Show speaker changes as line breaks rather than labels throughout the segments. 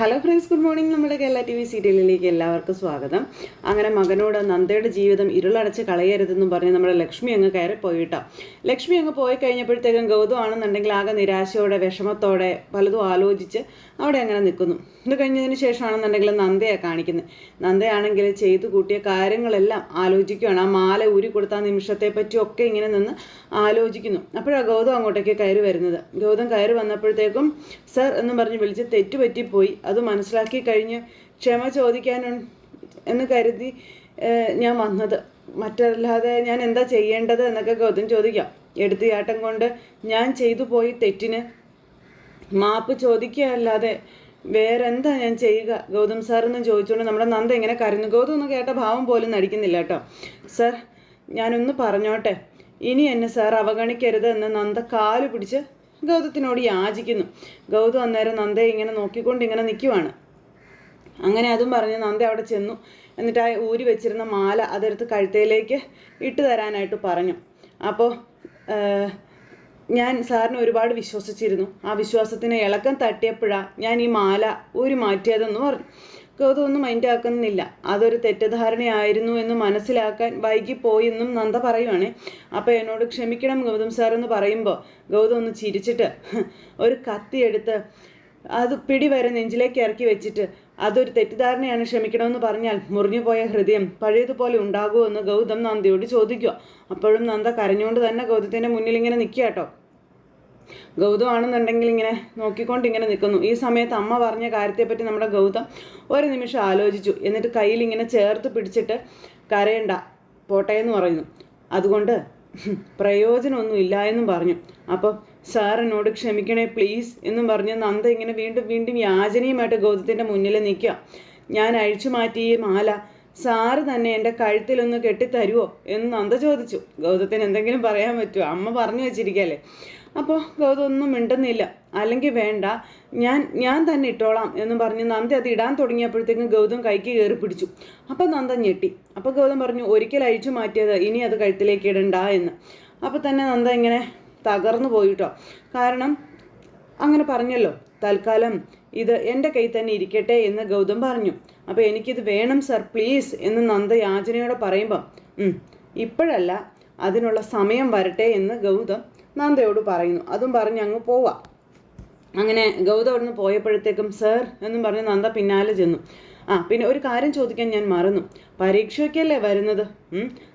Hello friends good morning നമ്മുടെ Kerala T V സീരിയലിലേക്ക് എല്ലാവർക്കും സ്വാഗതം. അങ്ങനെ മകനോട് നന്ദയുടെ ജീവിതം ഇരുളടച്ച് കളയരുതെന്നും പറഞ്ഞ് നമ്മുടെ ലക്ഷ്മി അങ്ങ് കയറി പോയിട്ടോ. ലക്ഷ്മി അങ്ങ് പോയി കഴിഞ്ഞപ്പോഴത്തേക്കും ഗൗതം ആണെന്നുണ്ടെങ്കിൽ ആകെ നിരാശയോടെ വിഷമത്തോടെ പലതും ആലോചിച്ച് അവിടെ അങ്ങനെ നിൽക്കുന്നു. ഇത് കഴിഞ്ഞതിന് ശേഷമാണെന്നുണ്ടെങ്കിൽ നന്ദയെ കാണിക്കുന്നത് നന്ദയാണെങ്കിൽ ചെയ്തു കൂട്ടിയ കാര്യങ്ങളെല്ലാം ആലോചിക്കുകയാണ്. ആ മാല ഊരി കൊടുത്ത നിമിഷത്തെ പറ്റിയൊക്കെ ഇങ്ങനെ നിന്ന് ആലോചിക്കുന്നു. അപ്പോഴാണ് ഗൗതം അങ്ങോട്ടേക്ക് കയറി വരുന്നത്. ഗൗതം കയറി വന്നപ്പോഴത്തേക്കും സർ എന്ന് പറഞ്ഞ് വിളിച്ച് തെറ്റുപറ്റിപ്പോയി. അത് മനസ്സിലാക്കി കഴിഞ്ഞ് ക്ഷമ ചോദിക്കാനു എന്ന് കരുതി ഞാൻ വന്നത്. മറ്റല്ലാതെ ഞാൻ എന്താ ചെയ്യേണ്ടത് എന്നൊക്കെ ഗൗതം ചോദിക്കാം. എടുത്തുചാട്ടം കൊണ്ട് ഞാൻ ചെയ്തു പോയി തെറ്റിന് മാപ്പ് ചോദിക്കുകയല്ലാതെ വേറെ എന്താ ഞാൻ ചെയ്യുക? ഗൗതം സാർ എന്ന് ചോദിച്ചുകൊണ്ട് നമ്മുടെ നന്ദ ഇങ്ങനെ കരഞ്ഞു. ഗൗതം ഒന്ന് കേട്ട ഭാവം പോലും നടിക്കുന്നില്ല കേട്ടോ. സർ ഞാനൊന്ന് പറഞ്ഞോട്ടെ. ഇനി എന്നെ സാർ അവഗണിക്കരുത് എന്ന് നന്ദ കാൽ പിടിച്ച് ഗൗതത്തിനോട് യാചിക്കുന്നു. ഗൗതം അന്നേരം നന്ദയെ ഇങ്ങനെ നോക്കിക്കൊണ്ട് ഇങ്ങനെ നിൽക്കുവാണ് അങ്ങനെ അതും പറഞ്ഞ് നന്ദ അവിടെ ചെന്നു. എന്നിട്ട് ആ ഊരി വെച്ചിരുന്ന മാല അതെടുത്ത് കഴുത്തയിലേക്ക് ഇട്ട് തരാനായിട്ട് പറഞ്ഞു. അപ്പോൾ ഞാൻ സാറിനെ ഒരുപാട് വിശ്വസിച്ചിരുന്നു. ആ വിശ്വാസത്തിന് ഇളക്കം തട്ടിയപ്പോഴാണ് ഞാൻ ഈ മാല ഊരി മാറ്റിയതെന്ന് പറഞ്ഞു. ഗൗതം ഒന്നും മൈൻഡ് ആക്കുന്നില്ല അതൊരു തെറ്റിദ്ധാരണയായിരുന്നു എന്ന് മനസ്സിലാക്കാൻ വൈകിപ്പോയെന്നും നന്ദ പറയുവാണേ. അപ്പോൾ എന്നോട് ക്ഷമിക്കണം ഗൗതം സാർ എന്ന് പറയുമ്പോൾ ഗൗതം ഒന്ന് ചിരിച്ചിട്ട് ഒരു കത്തി എടുത്ത് അത് പിടി വരെ നെഞ്ചിലേക്ക് ഇറക്കി വെച്ചിട്ട് അതൊരു തെറ്റിദ്ധാരണയാണ് ക്ഷമിക്കണമെന്ന് പറഞ്ഞാൽ മുറിഞ്ഞുപോയ ഹൃദയം പഴയതുപോലെ ഉണ്ടാകുമോ എന്ന് ഗൗതം നന്ദിയോട് ചോദിക്കുക അപ്പോഴും നന്ദ കരഞ്ഞുകൊണ്ട് തന്നെ ഗൗതത്തിന്റെ മുന്നിൽ ഇങ്ങനെ നിൽക്കുക കേട്ടോ ഗൗതം ആണെന്നുണ്ടെങ്കിൽ ഇങ്ങനെ നോക്കിക്കൊണ്ട് ഇങ്ങനെ നിൽക്കുന്നു. ഈ സമയത്ത് അമ്മ പറഞ്ഞ കാര്യത്തെപ്പറ്റി നമ്മുടെ ഗൗതം ഒരു നിമിഷം ആലോചിച്ചു. എന്നിട്ട് കയ്യിൽ ഇങ്ങനെ ചേർത്ത് പിടിച്ചിട്ട് കരയണ്ട പോട്ടെ എന്ന് പറയുന്നു. അതുകൊണ്ട് പ്രയോജനമൊന്നും ഇല്ല എന്നും പറഞ്ഞു. അപ്പം സാറിനോട് ക്ഷമിക്കണേ പ്ലീസ് എന്നും പറഞ്ഞ്. നന്ദ ഇങ്ങനെ വീണ്ടും വീണ്ടും യാചനീയമായിട്ട് ഗൗതത്തിന്റെ മുന്നിൽ നിൽക്കുക. ഞാൻ അഴിച്ചു മാറ്റി ഈ മാല സാറ് തന്നെ എന്റെ കഴുത്തിലൊന്ന് കെട്ടിത്തരുമോ എന്ന് നന്ദ ചോദിച്ചു. ഗൗതത്തിന് എന്തെങ്കിലും പറയാൻ പറ്റുമോ? അമ്മ പറഞ്ഞു വെച്ചിരിക്കല്ലേ അപ്പോൾ ഗൗതം ഒന്നും മിണ്ടുന്നില്ല. അല്ലെങ്കിൽ വേണ്ട ഞാൻ ഞാൻ തന്നെ ഇട്ടോളാം എന്ന് പറഞ്ഞ് നന്ദി അത് ഇടാൻ തുടങ്ങിയപ്പോഴത്തേക്കും ഗൗതം കൈക്ക് കയറി പിടിച്ചു. അപ്പം നന്ദ ഞെട്ടി. അപ്പോൾ ഗൗതം പറഞ്ഞു ഒരിക്കൽ അഴിച്ചു മാറ്റിയത് ഇനി അത് കഴുത്തിലേക്ക് ഇടണ്ട എന്ന്. അപ്പോൾ തന്നെ നന്ദ ഇങ്ങനെ തകർന്നു പോയിട്ടോ കാരണം അങ്ങനെ പറഞ്ഞല്ലോ തൽക്കാലം ഇത് എന്റെ കയ്യിൽ തന്നെ ഇരിക്കട്ടെ എന്ന് ഗൗതം പറഞ്ഞു. അപ്പോൾ എനിക്കിത് വേണം സർ പ്ലീസ് എന്ന് നന്ദ യാചനയോടെ പറയുമ്പം ഇപ്പോഴല്ല അതിനുള്ള സമയം വരട്ടെ എന്ന് ഗൗതം നന്ദയോട് പറയുന്നു. അതും പറഞ്ഞ് അങ്ങ് പോവാം. അങ്ങനെ ഗൗതം അവിടുന്ന് പോയപ്പോഴത്തേക്കും സർ എന്നും പറഞ്ഞ് നന്ദ പിന്നാലെ ചെന്നു. ആ പിന്നെ ഒരു കാര്യം ചോദിക്കാൻ ഞാൻ മറന്നു. പരീക്ഷയ്ക്കല്ലേ വരുന്നത്?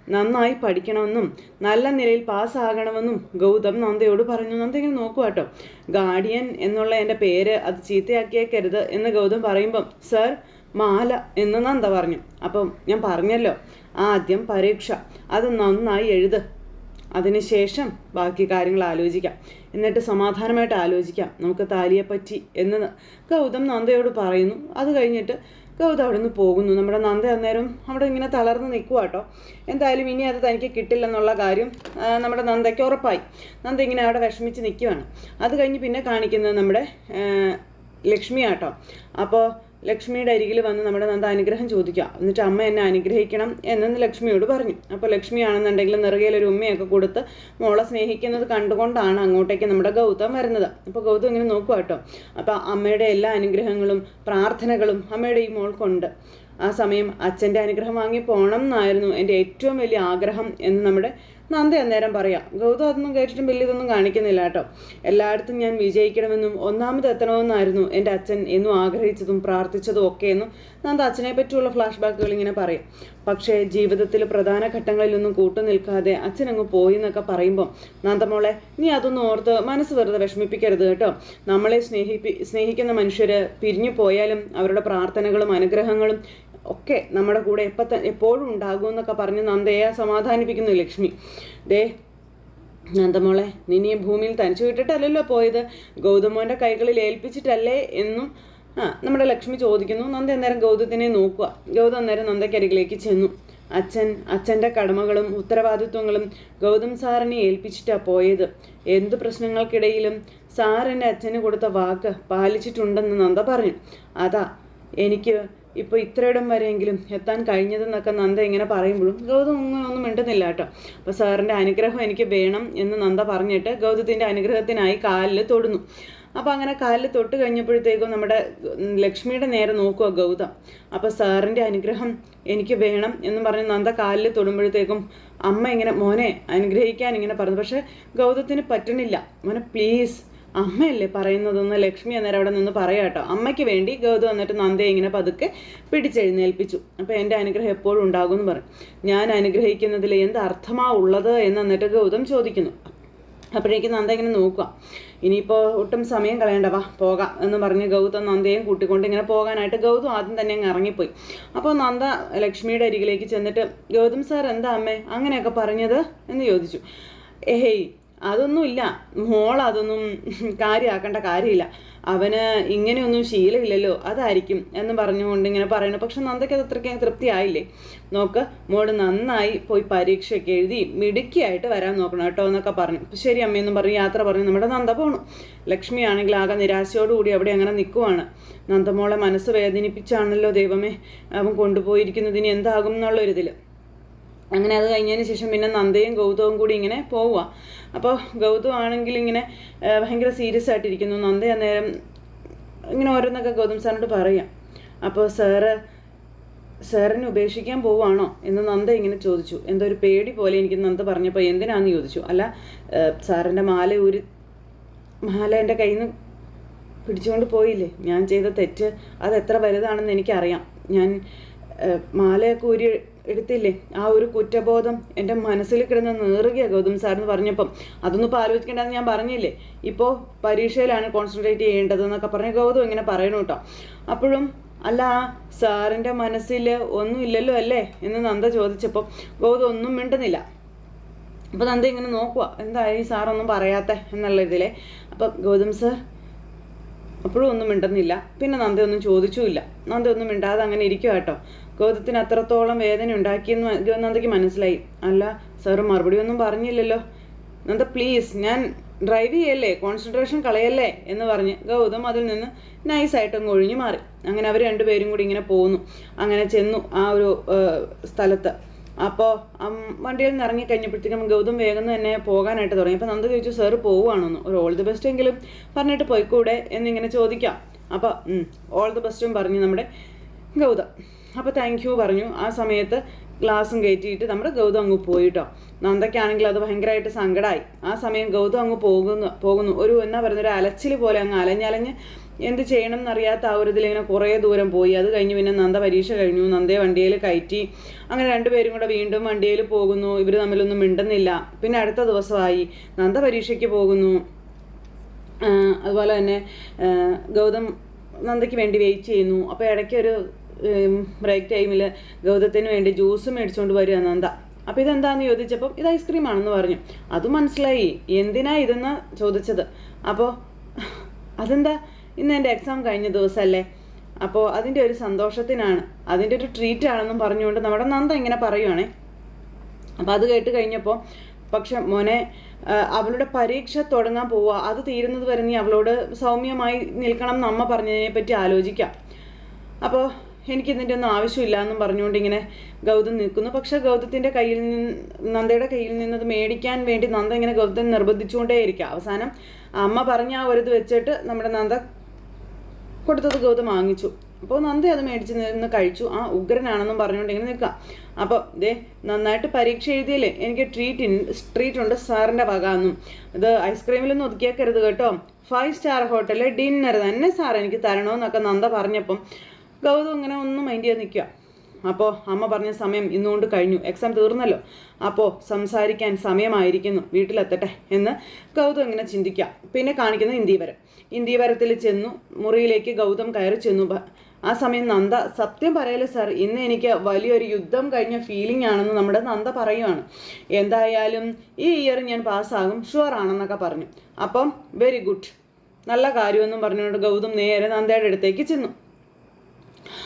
നന്നായി പഠിക്കണമെന്നും നല്ല നിലയിൽ പാസ്സാകണമെന്നും ഗൗതം നന്ദയോട് പറഞ്ഞു. നന്ദ ഇങ്ങനെ നോക്കുക കേട്ടോ. ഗാർഡിയൻ എന്നുള്ള എന്റെ പേര് അത് ചീത്തയാക്കിയേക്കരുത് എന്ന് ഗൗതം പറയുമ്പം സർ മാല എന്ന് നന്ദ പറഞ്ഞു. അപ്പം ഞാൻ പറഞ്ഞല്ലോ ആദ്യം പരീക്ഷ. അത് നന്നായി എഴുത്. അതിനുശേഷം ബാക്കി കാര്യങ്ങൾ ആലോചിക്കാം. എന്നിട്ട് സമാധാനമായിട്ട് ആലോചിക്കാം. നമുക്ക് താലിയെപ്പറ്റി എന്ന് ഗൗതം നന്ദയോട് പറയുന്നു. അത് കഴിഞ്ഞിട്ട് ഗൗതം അവിടെ നിന്ന് പോകുന്നു. നമ്മുടെ നന്ദ അന്നേരം അവിടെ ഇങ്ങനെ തളർന്ന് നിൽക്കുക കേട്ടോ എന്തായാലും ഇനി അത് തനിക്ക് കിട്ടില്ലെന്നുള്ള കാര്യം നമ്മുടെ നന്ദയ്ക്ക് ഉറപ്പായി. നന്ദ ഇങ്ങനെ അവിടെ വിഷമിച്ച് നിൽക്കുകയാണ് അത് കഴിഞ്ഞ് പിന്നെ കാണിക്കുന്നത് നമ്മുടെ ലക്ഷ്മി ലക്ഷ്മിയാട്ടോ അപ്പോൾ ലക്ഷ്മിയുടെ അരികിൽ വന്ന് നമ്മുടെ നന്ദ അനുഗ്രഹം ചോദിക്കുക. എന്നിട്ട് അമ്മ എന്നെ അനുഗ്രഹിക്കണം എന്നെന്ന് ലക്ഷ്മിയോട് പറഞ്ഞു. അപ്പോൾ ലക്ഷ്മിയാണെന്നുണ്ടെങ്കിൽ നിറകയിൽ ഒരു ഉമ്മയൊക്കെ കൊടുത്ത് മോളെ സ്നേഹിക്കുന്നത് കണ്ടുകൊണ്ടാണ് അങ്ങോട്ടേക്ക് നമ്മുടെ ഗൗതം വരുന്നത്. അപ്പോൾ ഗൗതം ഇങ്ങനെ നോക്കുക കേട്ടോ. അപ്പോൾ അമ്മയുടെ എല്ലാ അനുഗ്രഹങ്ങളും പ്രാർത്ഥനകളും അമ്മയുടെ ഈ മോൾക്കുണ്ട്. ആ സമയം അച്ഛന്റെ അനുഗ്രഹം വാങ്ങി പോകണം എന്നായിരുന്നു എന്റെ ഏറ്റവും വലിയ ആഗ്രഹം എന്ന് നമ്മുടെ നന്ദ അന്നേരം പറയാം. ഗൗതം അതൊന്നും കേട്ടിട്ടും വലിയതൊന്നും കാണിക്കുന്നില്ല കേട്ടോ. എല്ലായിടത്തും ഞാൻ വിജയിക്കണമെന്നും ഒന്നാമത് എത്തണമെന്നായിരുന്നു എന്റെ അച്ഛൻ എന്നും ആഗ്രഹിച്ചതും പ്രാർത്ഥിച്ചതും ഒക്കെ എന്നും നന്ദ അച്ഛനെ പറ്റിയുള്ള ഫ്ലാഷ് ബാക്കുകൾ ഇങ്ങനെ പറയും. പക്ഷേ ജീവിതത്തിൽ പ്രധാന ഘട്ടങ്ങളിലൊന്നും കൂട്ടു നിൽക്കാതെ അച്ഛൻ അങ്ങ് പോയി എന്നൊക്കെ പറയുമ്പം നന്ദമോളെ നീ അതൊന്നും ഓർത്ത് മനസ്സ് വെറുതെ വിഷമിപ്പിക്കരുത് കേട്ടോ. നമ്മളെ സ്നേഹിപ്പി സ്നേഹിക്കുന്ന മനുഷ്യർ പിരിഞ്ഞു പോയാലും അവരുടെ പ്രാർത്ഥനകളും അനുഗ്രഹങ്ങളും ഒക്കെ നമ്മുടെ കൂടെ എപ്പോൾ എപ്പോഴും എപ്പോഴും ഉണ്ടാകുമെന്നൊക്കെ പറഞ്ഞ് നന്ദയെ സമാധാനിപ്പിക്കുന്നു ലക്ഷ്മി. ദേ നന്ദമോളെ നിന്നെ ഭൂമിയിൽ തനിച്ചു വിട്ടിട്ടല്ലല്ലോ പോയത്? ഗൗതമോന്റെ കൈകളിൽ ഏൽപ്പിച്ചിട്ടല്ലേ എന്നും ആ നമ്മുടെ ലക്ഷ്മി ചോദിക്കുന്നു. നന്ദ അന്നേരം ഗൗതത്തിനെ നോക്കുക. ഗൗതം അന്നേരം നന്ദക്കരികിലേക്ക് ചെന്നു. അച്ഛൻ അച്ഛന്റെ കടമകളും ഉത്തരവാദിത്വങ്ങളും ഗൗതം സാറിനെ ഏൽപ്പിച്ചിട്ടാണ് പോയത്. എന്ത് പ്രശ്നങ്ങൾക്കിടയിലും സാർ എന്റെ അച്ഛന് കൊടുത്ത വാക്ക് പാലിച്ചിട്ടുണ്ടെന്ന് നന്ദ പറഞ്ഞു. അതാ എനിക്ക് ഇപ്പോൾ ഇത്രയിടം വരെയെങ്കിലും എത്താൻ കഴിഞ്ഞതെന്നൊക്കെ നന്ദ ഇങ്ങനെ പറയുമ്പോഴും ഗൗതം ഒന്നും ഒന്നും മിണ്ടുന്നില്ല കേട്ടോ. അപ്പോൾ സാറിന്റെ അനുഗ്രഹം എനിക്ക് വേണം എന്ന് നന്ദ പറഞ്ഞിട്ട് ഗൗതത്തിന്റെ അനുഗ്രഹത്തിനായി കാലിൽ തൊടുന്നു. അപ്പോൾ അങ്ങനെ കാലിൽ തൊട്ട് കഴിഞ്ഞപ്പോഴത്തേക്കും നമ്മുടെ ലക്ഷ്മിയുടെ നേരെ നോക്കുക ഗൗതം. അപ്പോൾ സാറിന്റെ അനുഗ്രഹം എനിക്ക് വേണം എന്ന് പറഞ്ഞ് നന്ദ കാലിൽ തൊടുമ്പോഴത്തേക്കും അമ്മ ഇങ്ങനെ മോനെ അനുഗ്രഹിക്കാൻ ഇങ്ങനെ പറഞ്ഞു. പക്ഷേ ഗൗതത്തിന് പറ്റണില്ല. മോനെ പ്ലീസ് അമ്മയല്ലേ പറയുന്നതെന്ന് ലക്ഷ്മി അന്നേരം അവിടെ നിന്ന് പറയാട്ടോ അമ്മയ്ക്ക് വേണ്ടി ഗൗതം വന്നിട്ട് നന്ദയെ ഇങ്ങനെ പതുക്കെ പിടിച്ചെഴുന്നേൽപ്പിച്ചു. അപ്പോൾ എന്റെ അനുഗ്രഹം എപ്പോഴും ഉണ്ടാകും എന്ന് പറയും. ഞാൻ അനുഗ്രഹിക്കുന്നതിൽ എന്ത് അർത്ഥമാ ഉള്ളത് എന്ന് എന്നിട്ട് ഗൗതം ചോദിക്കുന്നു. അപ്പോഴേക്കും നന്ദ ഇങ്ങനെ നോക്കുക. ഇനിയിപ്പോൾ ഒട്ടും സമയം കളയണ്ട വാ പോകാം എന്ന് പറഞ്ഞ് ഗൗതം നന്ദയും കൂട്ടിക്കൊണ്ട് ഇങ്ങനെ പോകാനായിട്ട് ഗൗതം ആദ്യം തന്നെ അങ്ങ് ഇറങ്ങിപ്പോയി. അപ്പോൾ നന്ദ ലക്ഷ്മിയുടെ അരികിലേക്ക് ചെന്നിട്ട് ഗൗതം സാർ എന്താ അമ്മേ അങ്ങനെയൊക്കെ പറഞ്ഞത്? എന്ന് ചോദിച്ചു. ഏയ് അതൊന്നുമില്ല. മോൾ അതൊന്നും കാര്യമാക്കേണ്ട കാര്യമില്ല. അവന് ഇങ്ങനെയൊന്നും ശീലമില്ലല്ലോ അതായിരിക്കും എന്ന് പറഞ്ഞുകൊണ്ട് ഇങ്ങനെ പറയുന്നു. പക്ഷെ നന്ദയ്ക്ക് അത് അത്രയ്ക്ക് തൃപ്തിയായില്ലേ? നോക്ക് മോൾ നന്നായി പോയി പരീക്ഷയൊക്കെ എഴുതി മിടുക്കിയായിട്ട് വരാൻ നോക്കണം കേട്ടോ എന്നൊക്കെ പറഞ്ഞു. "അപ്പൊ ശരി അമ്മയെന്നും പറഞ്ഞ് യാത്ര പറഞ്ഞു നമ്മുടെ നന്ദ പോണു. ലക്ഷ്മി ആണെങ്കിൽ ആകെ നിരാശയോടുകൂടി അവിടെ അങ്ങനെ നിൽക്കുവാണ് നന്ദമോളെ മനസ്സ് വേദനിപ്പിച്ചാണല്ലോ ദൈവമേ അവൻ കൊണ്ടുപോയിരിക്കുന്നതിന് എന്താകും എന്നുള്ളൊരിതിൽ അങ്ങനെ അത് കഴിഞ്ഞതിന് ശേഷം പിന്നെ നന്ദയും ഗൗതവും കൂടി ഇങ്ങനെ പോവുക അപ്പോൾ ഗൗതം ആണെങ്കിൽ ഇങ്ങനെ ഭയങ്കര സീരിയസ് ആയിട്ടിരിക്കുന്നു. നന്ദ അന്നേരം ഇങ്ങനെ ഓരോന്നൊക്കെ ഗൗതം സാറിനോട് പറയാം. അപ്പോൾ സാറ് സാറിനെ ഉപേക്ഷിക്കാൻ പോവുകയാണോ എന്ന് നന്ദ ഇങ്ങനെ ചോദിച്ചു. എന്തോ ഒരു പേടി പോലെ എനിക്ക് നന്ദ പറഞ്ഞപ്പോൾ എന്തിനാന്ന് ചോദിച്ചു. അല്ല സാറിന്റെ മാല ഒരു മാല എന്റെ കയ്യിൽ നിന്ന് പിടിച്ചുകൊണ്ട് പോയില്ലേ? ഞാൻ ചെയ്ത തെറ്റ് അത് എത്ര വലുതാണെന്ന് എനിക്കറിയാം. ഞാൻ മാലയൊക്കെ ഊരി എടുത്തില്ലേ? ആ ഒരു കുറ്റബോധം എന്റെ മനസ്സിൽ കിടന്ന് നേറുകയാണ് ഗൗതം സാറിന് പറഞ്ഞപ്പം. അതൊന്നും ഇപ്പോൾ ആലോചിക്കേണ്ടതെന്ന് ഞാൻ പറഞ്ഞില്ലേ? ഇപ്പോൾ പരീക്ഷയിലാണ് കോൺസെൻട്രേറ്റ് ചെയ്യേണ്ടതെന്നൊക്കെ പറഞ്ഞ് ഗൗതം ഇങ്ങനെ പറയണു കേട്ടോ. അപ്പോഴും അല്ല ആ സാറിന്റെ മനസ്സിൽ ഒന്നും ഇല്ലല്ലോ അല്ലേ? എന്ന് നന്ദ ചോദിച്ചപ്പോൾ ഗൗതം ഒന്നും മിണ്ടുന്നില്ല. അപ്പോൾ നന്ദ ഇങ്ങനെ നോക്കുക എന്തായി സാറൊന്നും പറയാത്ത? എന്നുള്ള ഇതിലെ. അപ്പം ഗൗതം സാർ അപ്പോഴും ഒന്നും മിണ്ടുന്നില്ല. പിന്നെ നന്ദ ഒന്നും ചോദിച്ചുമില്ല. നന്ദ ഒന്നും മിണ്ടാതെ അങ്ങനെ ഇരിക്കുക കേട്ടോ. ഗൗതത്തിന് അത്രത്തോളം വേദന ഉണ്ടാക്കിയെന്ന് നന്ദയ്ക്ക് മനസ്സിലായി. അല്ല സാറ് മറുപടി ഒന്നും പറഞ്ഞില്ലല്ലോ. നന്ദ പ്ലീസ് ഞാൻ ഡ്രൈവ് ചെയ്യല്ലേ? കോൺസെൻട്രേഷൻ കളയല്ലേ? എന്ന് പറഞ്ഞ് ഗൗതം അതിൽ നിന്ന് നൈസായിട്ടും കൊഴിഞ്ഞു മാറി. അങ്ങനെ അവർ രണ്ടുപേരും കൂടി ഇങ്ങനെ പോന്നു. അങ്ങനെ ചെന്നു ആ ഒരു സ്ഥലത്ത്. അപ്പോൾ വണ്ടിയിൽ നിന്ന് ഇറങ്ങി കഴിഞ്ഞപ്പോഴത്തേക്കും ഗൗതം വേഗം തന്നെ പോകാനായിട്ട് തുടങ്ങി. അപ്പോൾ നന്ദ ചോദിച്ചു സാറ് പോവുകയാണെന്ന്. ഒരു ഓൾ ദി ബെസ്റ്റ് എങ്കിലും പറഞ്ഞിട്ട് പോയിക്കൂടെ? എന്നിങ്ങനെ ചോദിക്കാം. അപ്പോൾ ഓൾ ദി ബെസ്റ്റും പറഞ്ഞു നമ്മുടെ ഗൗതം. അപ്പോൾ താങ്ക് യു പറഞ്ഞു. ആ സമയത്ത് ഗ്ലാസും കയറ്റിയിട്ട് നമ്മുടെ ഗൗതം അങ്ങ് പോയിട്ടോ. നന്ദയ്ക്കാണെങ്കിൽ അത് ഭയങ്കരമായിട്ട് സങ്കടമായി ആ സമയം ഗൗതം അങ്ങ് പോകുന്നു പോകുന്നു. ഒരു എന്നാ പറയുന്ന ഒരു അലച്ചിൽ പോലെ അങ്ങ് അലഞ്ഞലഞ്ഞ് എന്ത് ചെയ്യണം എന്നറിയാത്ത ആ ഒരു ഇതിലിങ്ങനെ കുറേ ദൂരം പോയി. അത് കഴിഞ്ഞ് പിന്നെ നന്ദ പരീക്ഷ കഴിഞ്ഞു. നന്ദയെ വണ്ടിയിൽ കയറ്റി. അങ്ങനെ രണ്ടുപേരും കൂടെ വീണ്ടും വണ്ടിയിൽ പോകുന്നു. ഇവർ തമ്മിലൊന്നും മിണ്ടുന്നില്ല. പിന്നെ അടുത്ത ദിവസമായി നന്ദ പരീക്ഷയ്ക്ക് പോകുന്നു. അതുപോലെ തന്നെ ഗൗതം നന്ദയ്ക്ക് വേണ്ടി വെയിറ്റ് ചെയ്യുന്നു. അപ്പോൾ ഇടയ്ക്ക് ഒരു ബ്രേക്ക് ടൈമിൽ ഗൗതത്തിന് വേണ്ടി ജ്യൂസ് മേടിച്ചുകൊണ്ട് വരിക നന്ദ അപ്പോൾ ഇതെന്താന്ന് ചോദിച്ചപ്പം ഇത് ഐസ്ക്രീം ആണെന്ന് പറഞ്ഞു. അത് മനസ്സിലായി. എന്തിനാ ഇതെന്ന് ചോദിച്ചത്? അപ്പോൾ അതെന്താ? ഇന്ന് എന്റെ എക്സാം കഴിഞ്ഞ ദിവസമല്ലേ അപ്പോൾ അതിന്റെ ഒരു സന്തോഷത്തിനാണ്. അതിന്റെ ഒരു ട്രീറ്റ് ആണെന്നും പറഞ്ഞുകൊണ്ട് നമ്മുടെ നന്ദ ഇങ്ങനെ പറയുവാണേ. അപ്പോൾ അത് കേട്ട് കഴിഞ്ഞപ്പോൾ പക്ഷെ മോനെ അവളുടെ പരീക്ഷ തുടങ്ങാൻ പോവുക അത് തീരുന്നത് വരെ നീ അവളോട് സൗമ്യമായി നിൽക്കണം എന്ന് അമ്മ പറഞ്ഞതിനെ പറ്റി ആലോചിക്കാം. അപ്പോൾ എനിക്കിതിന്റെ ഒന്നും ആവശ്യമില്ല എന്നും പറഞ്ഞുകൊണ്ട് ഇങ്ങനെ ഗൗതം നിൽക്കുന്നു. പക്ഷേ ഗൗതത്തിന്റെ കയ്യിൽ നിന്ന് നന്ദയുടെ കയ്യിൽ നിന്ന് അത് മേടിക്കാൻ വേണ്ടി നന്ദ ഇങ്ങനെ ഗൗതം നിർബന്ധിച്ചുകൊണ്ടേയിരിക്കുക അവസാനം അമ്മ പറഞ്ഞ ആ ഒരു ഇത് വെച്ചിട്ട് നമ്മുടെ നന്ദ കൊടുത്തത് ഗൗതം വാങ്ങിച്ചു. അപ്പോൾ നന്ദി അത് മേടിച്ച് നിന്ന് കഴിച്ചു. ആ ഉഗ്രനാണെന്നും പറഞ്ഞുകൊണ്ട് ഇങ്ങനെ നിൽക്കാം അപ്പോൾ ദേ നന്നായിട്ട് പരീക്ഷ എഴുതിയില്ലേ? എനിക്ക് ട്രീറ്റ് ട്രീറ്റ് ഉണ്ട് സാറിന്റെ വക എന്നും. ഇത് ഐസ്ക്രീമിലൊന്നും ഒതുക്കിയേക്കരുത് കേട്ടോ. ഫൈവ് സ്റ്റാർ ഹോട്ടലിൽ ഡിന്നർ തന്നെ സാർ എനിക്ക് തരണമെന്നൊക്കെ നന്ദ പറഞ്ഞപ്പം ഗൗതം ഇങ്ങനെ ഒന്നും മൈൻഡ് ചെയ്യാൻ നിൽക്കുക അപ്പോൾ അമ്മ പറഞ്ഞ സമയം ഇന്നുകൊണ്ട് കഴിഞ്ഞു. എക്സാം തീർന്നല്ലോ. അപ്പോൾ സംസാരിക്കാൻ സമയമായിരിക്കുന്നു. വീട്ടിലെത്തട്ടെ എന്ന് ഗൗതം ഇങ്ങനെ ചിന്തിക്കുക പിന്നെ കാണിക്കുന്നത് ഇന്ദീവരം ഇന്ദീവരത്തിൽ ചെന്നു മുറിയിലേക്ക് ഗൗതം കയറി ചെന്നു. ആ സമയം നന്ദ സത്യം പറയല്ലേ സാർ ഇന്ന് എനിക്ക് വലിയൊരു യുദ്ധം കഴിഞ്ഞ ഫീലിംഗ് ആണെന്ന് നമ്മുടെ നന്ദ പറയുവാണ്. എന്തായാലും ഈ ഇയർ ഞാൻ പാസ്സാകും ഷുവർ ആണെന്നൊക്കെ പറഞ്ഞു. അപ്പം വെരി ഗുഡ് നല്ല കാര്യമെന്നും പറഞ്ഞുകൊണ്ട് ഗൗതം നേരെ നന്ദയുടെ അടുത്തേക്ക് ചെന്നു.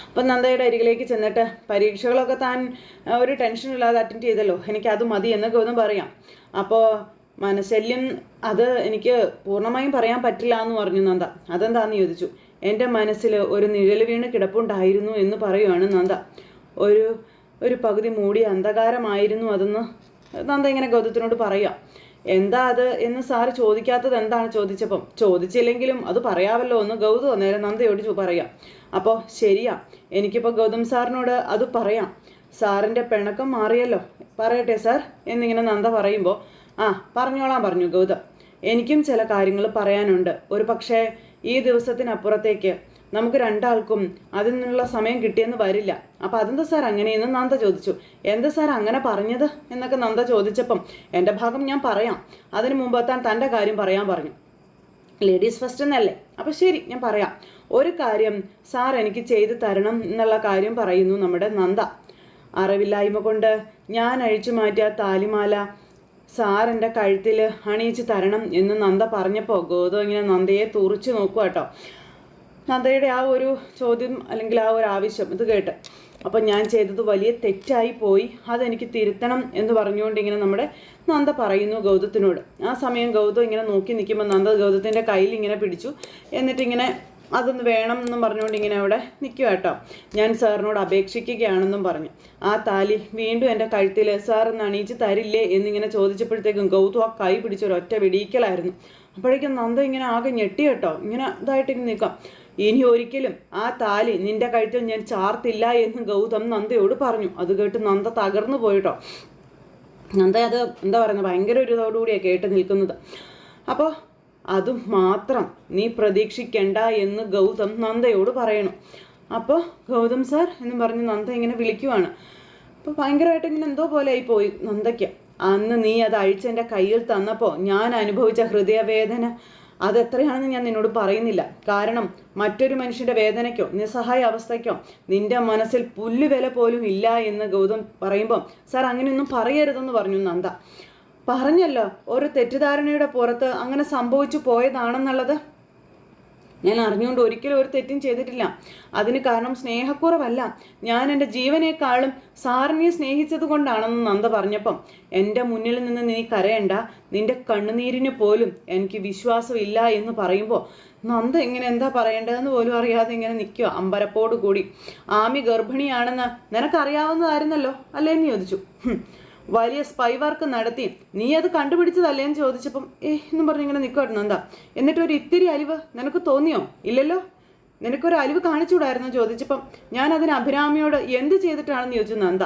അപ്പം നന്ദയുടെ അരികിലേക്ക് ചെന്നിട്ട് പരീക്ഷകളൊക്കെ താൻ ഒരു ടെൻഷൻ ഇല്ലാതെ അറ്റൻഡ് ചെയ്തല്ലോ. എനിക്ക് അത് മതി എന്ന് ഗൗതം പറയാം. അപ്പോൾ മനശല്യം അത് എനിക്ക് പൂർണമായും പറയാൻ പറ്റില്ല എന്ന് പറഞ്ഞു നന്ദ. അതെന്താന്ന് ചോദിച്ചു. എന്റെ മനസ്സിൽ ഒരു നിഴൽ വീണ് കിടപ്പുണ്ടായിരുന്നു എന്ന് പറയുവാണ് നന്ദ. ഒരു ഒരു പകുതി മൂടിയ അന്ധകാരമായിരുന്നു അതെന്ന് നന്ദ ഇങ്ങനെ ഗൗതത്തിനോട് പറയാം. എന്താ അത് എന്ന് സാറ് ചോദിക്കാത്തത് എന്താണ് ചോദിച്ചപ്പം? ചോദിച്ചില്ലെങ്കിലും അത് പറയാമല്ലോ എന്ന് ഗൗതം നേരെ നന്ദയോട് പറയാം. അപ്പോൾ ശരിയാ. എനിക്കിപ്പോൾ ഗൗതം സാറിനോട് അത് പറയാം. സാറിന്റെ പിണക്കം മാറിയല്ലോ. പറയട്ടെ സാർ. എന്നിങ്ങനെ നന്ദ പറയുമ്പോൾ ആ പറഞ്ഞോളാം പറഞ്ഞു ഗൗതം. എനിക്കും ചില കാര്യങ്ങൾ പറയാനുണ്ട്. ഒരു പക്ഷേ ഈ ദിവസത്തിനപ്പുറത്തേക്ക് നമുക്ക് രണ്ടാൾക്കും അതിൽ നിന്നുള്ള സമയം കിട്ടിയെന്ന് വരില്ല. അപ്പോൾ അതെന്താ സാർ അങ്ങനെയെന്ന് നന്ദ ചോദിച്ചു. എന്താ സാർ അങ്ങനെ പറഞ്ഞത്? എന്നൊക്കെ നന്ദ ചോദിച്ചപ്പം എന്റെ ഭാഗം ഞാൻ പറയാം. അതിനു അതിന് താൻ തന്റെ കാര്യം പറയാൻ പറഞ്ഞു. ലേഡീസ് ഫസ്റ്റ് എന്നല്ലേ? അപ്പോൾ ശരി ഞാൻ പറയാം. ഒരു കാര്യം സാർ എനിക്ക് ചെയ്തു തരണം എന്നുള്ള കാര്യം പറയുന്നു നമ്മുടെ നന്ദ. അറിവില്ലായ്മ കൊണ്ട് ഞാൻ അഴിച്ചു മാറ്റിയ താലിമാല സാർ എന്റെ കഴുത്തിൽ അണിയിച്ച് തരണം എന്ന് നന്ദ പറഞ്ഞപ്പോൾ ഗോതം ഇങ്ങനെ നന്ദയെ തുറിച്ച് നോക്കുക കേട്ടോ. നന്ദയുടെ ആ ഒരു ചോദ്യം അല്ലെങ്കിൽ ആ ഒരു ആവശ്യം ഇത് കേട്ട് അപ്പം ഞാൻ ചെയ്തത് വലിയ തെറ്റായി പോയി. അതെനിക്ക് തിരുത്തണം എന്ന് പറഞ്ഞുകൊണ്ട് ഇങ്ങനെ നമ്മുടെ നന്ദ പറയുന്നു ഗൗതത്തിനോട്. ആ സമയം ഗൗതം ഇങ്ങനെ നോക്കി നിൽക്കുമ്പോൾ നന്ദ ഗൗതത്തിന്റെ കയ്യിൽ ഇങ്ങനെ പിടിച്ചു. എന്നിട്ടിങ്ങനെ അതൊന്ന് വേണം എന്നും പറഞ്ഞുകൊണ്ട് ഇങ്ങനെ അവിടെ നിൽക്കുക കേട്ടോ. ഞാൻ സാറിനോട് അപേക്ഷിക്കുകയാണെന്നും പറഞ്ഞു. ആ താലി വീണ്ടും എന്റെ കഴുത്തിൽ സാർ ഒന്ന് അണിയിച്ച് തരില്ലേ? എന്നിങ്ങനെ ചോദിച്ചപ്പോഴത്തേക്കും ഗൗതു ആ കൈ പിടിച്ചൊരൊറ്റ വെടിയിക്കലായിരുന്നു. അപ്പോഴേക്കും നന്ദ ഇങ്ങനെ ആകെ ഞെട്ടി കേട്ടോ. ഇങ്ങനെ ഇതായിട്ട് നിൽക്കാം. ഇനി ഒരിക്കലും ആ താലി നിന്റെ കഴുത്തിൽ ഞാൻ ചാർത്തില്ല എന്ന് ഗൗതം നന്ദയോട് പറഞ്ഞു. അത് കേട്ട് നന്ദ തകർന്നു പോയിട്ടോ നന്ദ അത് എന്താ പറയുന്നത് ഭയങ്കര ഒരു ഇതോടുകൂടിയാണ് കേട്ട് നിൽക്കുന്നത്. അപ്പോൾ അതും മാത്രം നീ പ്രതീക്ഷിക്കണ്ട എന്ന് ഗൗതം നന്ദയോട് പറയണം. അപ്പോൾ ഗൗതം സാർ എന്ന് പറഞ്ഞ് നന്ദ ഇങ്ങനെ വിളിക്കുവാണ്. അപ്പോൾ ഭയങ്കരമായിട്ട് ഇങ്ങനെ എന്തോ പോലെ ആയി പോയി നന്ദയ്ക്ക്. അന്ന് നീ അത് അഴിച്ചെന്റെ കയ്യിൽ തന്നപ്പോൾ ഞാൻ അനുഭവിച്ച ഹൃദയവേദന അതെത്രയാണെന്ന് ഞാൻ നിന്നോട് പറയുന്നില്ല. കാരണം മറ്റൊരു മനുഷ്യന്റെ വേദനയ്ക്കോ നിസ്സഹായ അവസ്ഥയ്ക്കോ നിന്റെ മനസ്സിൽ പുല്ലുവില പോലും ഇല്ല എന്ന് ഗൗതം പറയുമ്പം സാർ അങ്ങനെയൊന്നും പറയരുതെന്ന് പറഞ്ഞു നന്ദ. പറഞ്ഞല്ലോ ഒരു തെറ്റിദ്ധാരണയുടെ പുറത്ത് അങ്ങനെ സംഭവിച്ചു പോയതാണെന്നുള്ളത്. ഞാൻ അറിഞ്ഞുകൊണ്ട് ഒരിക്കലും ഒരു തെറ്റും ചെയ്തിട്ടില്ല. അതിന് കാരണം സ്നേഹക്കുറവല്ല. ഞാൻ എന്റെ ജീവനേക്കാളും സാറിനെ സ്നേഹിച്ചത് കൊണ്ടാണെന്ന് നന്ദ പറഞ്ഞപ്പം എന്റെ മുന്നിൽ നിന്ന് നീ കരയണ്ട. നിന്റെ കണ്ണുനീരിന് പോലും എനിക്ക് വിശ്വാസമില്ല എന്ന് പറയുമ്പോൾ നന്ദ ഇങ്ങനെ എന്താ പറയേണ്ടതെന്ന് പോലും അറിയാതെ ഇങ്ങനെ നിൽക്കുക അമ്പരപ്പോട് കൂടി ആമി ഗർഭിണിയാണെന്ന് നിനക്കറിയാവുന്നതായിരുന്നല്ലോ അല്ലേന്ന് ചോദിച്ചു. "ഹും, വലിയ സ്പൈ വർക്ക് നടത്തി. നീ അത് കണ്ടുപിടിച്ചതല്ലേ? എന്ന് ചോദിച്ചപ്പം ഏ എന്നും പറഞ്ഞ് ഇങ്ങനെ നിൽക്കുമായിരുന്നു എന്താ എന്നിട്ട് ഒരു ഇത്തിരി അലിവ് നിനക്ക് തോന്നിയോ? ഇല്ലല്ലോ. നിനക്കൊരു അലിവ് കാണിച്ചുകൂടായിരുന്നു? ചോദിച്ചപ്പം ഞാൻ അതിന് അഭിരാമിയോട് എന്ത് ചെയ്തിട്ടാണെന്ന് ചോദിച്ചു നന്ദ.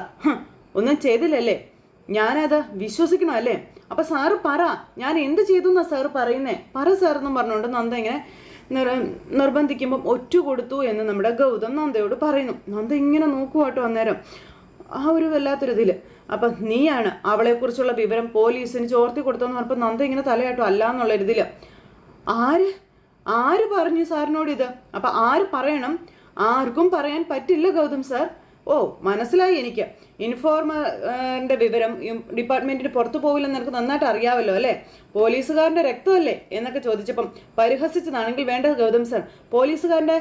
ഒന്നും ചെയ്തില്ലല്ലേ. ഞാനത് വിശ്വസിക്കണം അല്ലേ? അപ്പൊ സാറ് പറ. ഞാൻ എന്ത് ചെയ്തു എന്നാ സാറ് പറയുന്നേ? പറ സാർ എന്നും പറഞ്ഞുകൊണ്ട് നന്ദ ഇങ്ങനെ നിർ നിർബന്ധിക്കുമ്പം ഒറ്റ കൊടുത്തു എന്ന് നമ്മുടെ ഗൗതം നന്ദയോട് പറയുന്നു. നന്ദ ഇങ്ങനെ നോക്കുവാട്ടോ അന്നേരം. ആ ഒരു വല്ലാത്തൊരിതിൽ അപ്പം നീയാണ് അവളെക്കുറിച്ചുള്ള വിവരം പോലീസിന് ചോർത്തി കൊടുത്തെന്ന് പറഞ്ഞപ്പോൾ നന്ദ ഇങ്ങനെ തലയാട്ടോ അല്ല എന്നുള്ള ഇതിൽ ആര്? ആര് പറഞ്ഞു സാറിനോട് ഇത്? അപ്പം ആര് പറയണം? ആർക്കും പറയാൻ പറ്റില്ല ഗൗതം സാർ. ഓ മനസ്സിലായി എനിക്ക്. ഇൻഫോർമറിന്റെ വിവരം ഡിപ്പാർട്ട്മെന്റിന് പുറത്തു പോകില്ലെന്ന് എനിക്ക് നന്നായിട്ട് അറിയാമല്ലോ അല്ലേ? പോലീസുകാരന്റെ രക്തമല്ലേ എന്നൊക്കെ ചോദിച്ചപ്പം പരിഹസിച്ചതാണെങ്കിൽ വേണ്ടത് ഗൗതം സാർ. പോലീസുകാരന്റെ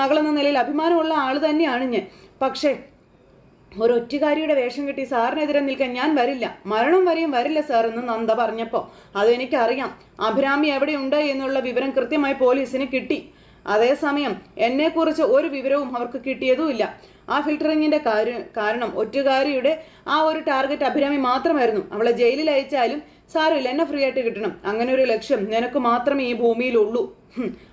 മകളെന്ന നിലയിൽ അഭിമാനമുള്ള ആൾ തന്നെയാണ് ഞാൻ. പക്ഷേ ഒരൊറ്റുകാരിയുടെ വേഷം കിട്ടി സാറിനെതിരെ നിൽക്കാൻ ഞാൻ വരില്ല. മരണം വരെയും വരില്ല സാർ എന്ന് നന്ദ പറഞ്ഞപ്പോൾ അതെനിക്കറിയാം അഭിരാമി എവിടെയുണ്ട് എന്നുള്ള വിവരം കൃത്യമായി പോലീസിന് കിട്ടി. അതേസമയം എന്നെക്കുറിച്ച് ഒരു വിവരവും അവർക്ക് കിട്ടിയതുമില്ല. ആ ഫിൽറ്ററിങ്ങിന്റെ കാരണം ഒറ്റുകാരിയുടെ ആ ഒരു ടാർഗറ്റ് അഭിരാമി മാത്രമായിരുന്നു. അവളെ ജയിലിൽ അയച്ചാലും സാരമില്ല എന്നെ ഫ്രീ ആയിട്ട് കിട്ടണം. അങ്ങനെ ഒരു ലക്ഷ്യം നിനക്ക് മാത്രമേ ഈ ഭൂമിയിലുള്ളൂ.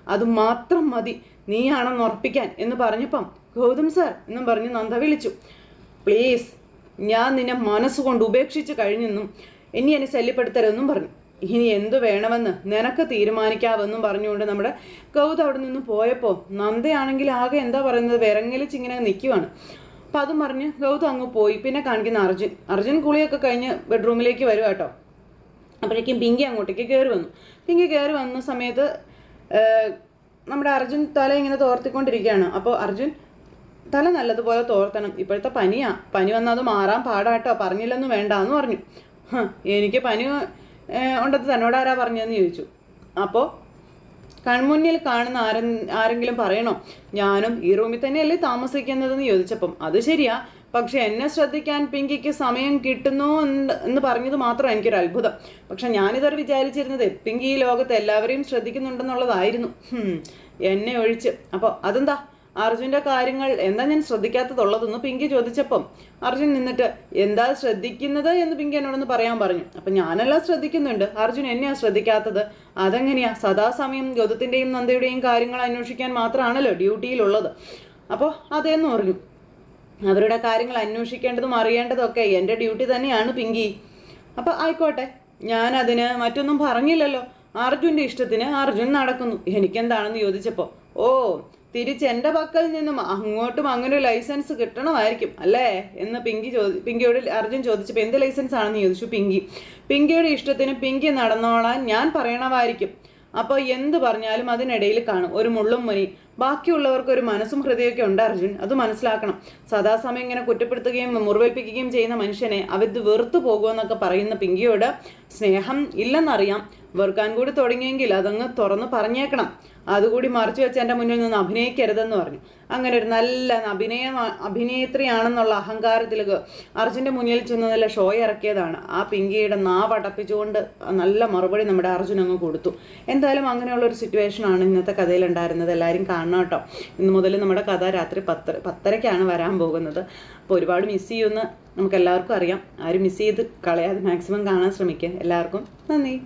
അത് മാത്രം മതി. നീയാണെന്ന് ഉറപ്പിക്കാൻ എന്ന് പറഞ്ഞപ്പം ഗൗതം സാർ എന്നും പറഞ്ഞ് നന്ദ വിളിച്ചു. പ്ലീസ് ഞാൻ നിന്നെ മനസ്സുകൊണ്ട് ഉപേക്ഷിച്ച് കഴിഞ്ഞെന്നും ഇനി എന്നെ ശല്യപ്പെടുത്തരുതെന്നും പറഞ്ഞു. ഇനി എന്തു വേണമെന്ന് നിനക്ക് തീരുമാനിക്കാവെന്നും പറഞ്ഞുകൊണ്ട് നമ്മുടെ ഗൗത അവിടെ നിന്ന് പോയപ്പോൾ നന്ദയാണെങ്കിൽ ആകെ എന്താ പറയുന്നത് വിറങ്ങലിച്ച് ഇങ്ങനെ നിൽക്കുവാണ് അപ്പം അതും പറഞ്ഞ് ഗൗതം അങ്ങ് പോയി. പിന്നെ കാണിക്കുന്ന അർജുൻ. അർജുൻ കുളിയൊക്കെ കഴിഞ്ഞ് ബെഡ്റൂമിലേക്ക് വരും കേട്ടോ. അപ്പോഴേക്കും പിങ്കി അങ്ങോട്ടേക്ക് കയറി വന്നു. പിങ്കി കയറി വന്ന സമയത്ത് നമ്മുടെ അർജുൻ തല ഇങ്ങനെ തോർത്തിക്കൊണ്ടിരിക്കുകയാണ്. അപ്പോൾ അർജുൻ തല നല്ലതുപോലെ തോർത്തണം. ഇപ്പോഴത്തെ പനിയാ. പനി വന്നാൽ അത് മാറാൻ പാടാട്ടോ. പറഞ്ഞില്ലെന്ന് വേണ്ട എന്ന് പറഞ്ഞു എനിക്ക് പനി ഉണ്ടത് ഉണ്ടെന്ന് തന്നോട് ആരാ പറഞ്ഞതെന്ന് ചോദിച്ചു. അപ്പോൾ കൺമുന്നിൽ കാണുന്ന ആരെ ആരെങ്കിലും പറയണോ? ഞാനും ഈ റൂമിൽ തന്നെയല്ലേ താമസിക്കുന്നതെന്ന് ചോദിച്ചപ്പം അത് ശരിയാ. പക്ഷെ എന്നെ ശ്രദ്ധിക്കാൻ പിങ്കിക്ക് സമയം കിട്ടുന്നു എന്ന് പറഞ്ഞത് മാത്രം എനിക്കൊരു അത്ഭുതം പക്ഷെ ഞാനിതൊരു വിചാരിച്ചിരുന്നത് പിങ്കി ഈ ലോകത്ത് എല്ലാവരെയും ശ്രദ്ധിക്കുന്നുണ്ടെന്നുള്ളതായിരുന്നു. എന്നെ ഒഴിച്ച്. അപ്പോൾ അതെന്താ? അർജുന്റെ കാര്യങ്ങൾ എന്താ ഞാൻ ശ്രദ്ധിക്കാത്തതുള്ളതെന്ന് പിങ്കി ചോദിച്ചപ്പം അർജുൻ നിന്നിട്ട് എന്താ ശ്രദ്ധിക്കുന്നത്? എന്ന് പിങ്കി എന്നോടൊന്ന് പറയാൻ പറഞ്ഞു. അപ്പം ഞാനെല്ലാം ശ്രദ്ധിക്കുന്നുണ്ട്. അർജുൻ എന്നെയാ ശ്രദ്ധിക്കാത്തത്. അതെങ്ങനെയാ? സദാസമയം ഗതത്തിന്റെയും നന്ദയുടെയും കാര്യങ്ങൾ അന്വേഷിക്കാൻ മാത്രമാണല്ലോ ഡ്യൂട്ടിയിലുള്ളത്. അപ്പോൾ അതേന്ന് പറഞ്ഞു. അവരുടെ കാര്യങ്ങൾ അന്വേഷിക്കേണ്ടതും അറിയേണ്ടതൊക്കെ എന്റെ ഡ്യൂട്ടി തന്നെയാണ് പിങ്കി. അപ്പോൾ ആയിക്കോട്ടെ. ഞാൻ അതിന് മറ്റൊന്നും പറഞ്ഞില്ലല്ലോ. അർജുന്റെ ഇഷ്ടത്തിന് അർജുൻ നടക്കുന്നു. എനിക്കെന്താണെന്ന് ചോദിച്ചപ്പോൾ ഓ തിരിച്ച് എന്റെ പക്കൽ നിന്നും അങ്ങോട്ടും അങ്ങനെ ഒരു ലൈസൻസ് കിട്ടണമായിരിക്കും അല്ലേ? എന്ന് പിങ്കി ചോദി പിങ്കിയോട് അർജുൻ ചോദിച്ചപ്പോൾ എന്ത് ലൈസൻസ് ആണെന്ന് ചോദിച്ചു പിങ്കി. പിങ്കിയുടെ ഇഷ്ടത്തിന് പിങ്കി നടന്നോളാൻ ഞാൻ പറയണമായിരിക്കും. അപ്പോൾ എന്ത് പറഞ്ഞാലും അതിനിടയിൽ കാണും. ഒരു മുള്ളും മുനി ബാക്കിയുള്ളവർക്ക് ഒരു മനസ്സും ഹൃദയമൊക്കെ ഉണ്ട് അർജുൻ. അത് മനസ്സിലാക്കണം. സദാസമയം ഇങ്ങനെ കുറ്റപ്പെടുത്തുകയും മുറിവേൽപ്പിക്കുകയും ചെയ്യുന്ന മനുഷ്യനെ അവത് വെറുത്തു പോകുമെന്നൊക്കെ പറയുന്ന പിങ്കിയോട് സ്നേഹം ഇല്ലെന്നറിയാം. വെറുക്കാൻ കൂടി തുടങ്ങിയെങ്കിൽ അതങ്ങ് തുറന്ന് പറഞ്ഞേക്കണം. അതുകൂടി മറച്ചു വെച്ച് എന്റെ മുന്നിൽ നിന്ന് അഭിനയിക്കരുതെന്ന് പറഞ്ഞു. അങ്ങനെ ഒരു നല്ല അഭിനയ അഭിനേത്രിയാണെന്നുള്ള അഹങ്കാരത്തിൽ അർജുന്റെ മുന്നിൽ ചെന്ന് നല്ല ഷോ ഇറക്കിയതാണ്. ആ പിങ്കിയുടെ നാവ് അടപ്പിച്ചുകൊണ്ട് നല്ല മറുപടി നമ്മുടെ അർജുൻ അങ്ങ് കൊടുത്തു. എന്തായാലും അങ്ങനെയുള്ള ഒരു സിറ്റുവേഷനാണ് ഇന്നത്തെ കഥയിൽ ഉണ്ടായിരുന്നത്. എല്ലാവരും കാണണം കേട്ടോ. ഇന്ന് മുതൽ നമ്മുടെ കഥ രാത്രി പത്തര പത്തരയ്ക്കാണ് വരാൻ പോകുന്നത്. അപ്പോൾ ഒരുപാട് മിസ് ചെയ്യുമെന്ന് നമുക്ക് എല്ലാവർക്കും അറിയാം. ആരും മിസ് ചെയ്ത് കളയാതെ മാക്സിമം കാണാൻ ശ്രമിക്കുക. എല്ലാവർക്കും നന്ദി.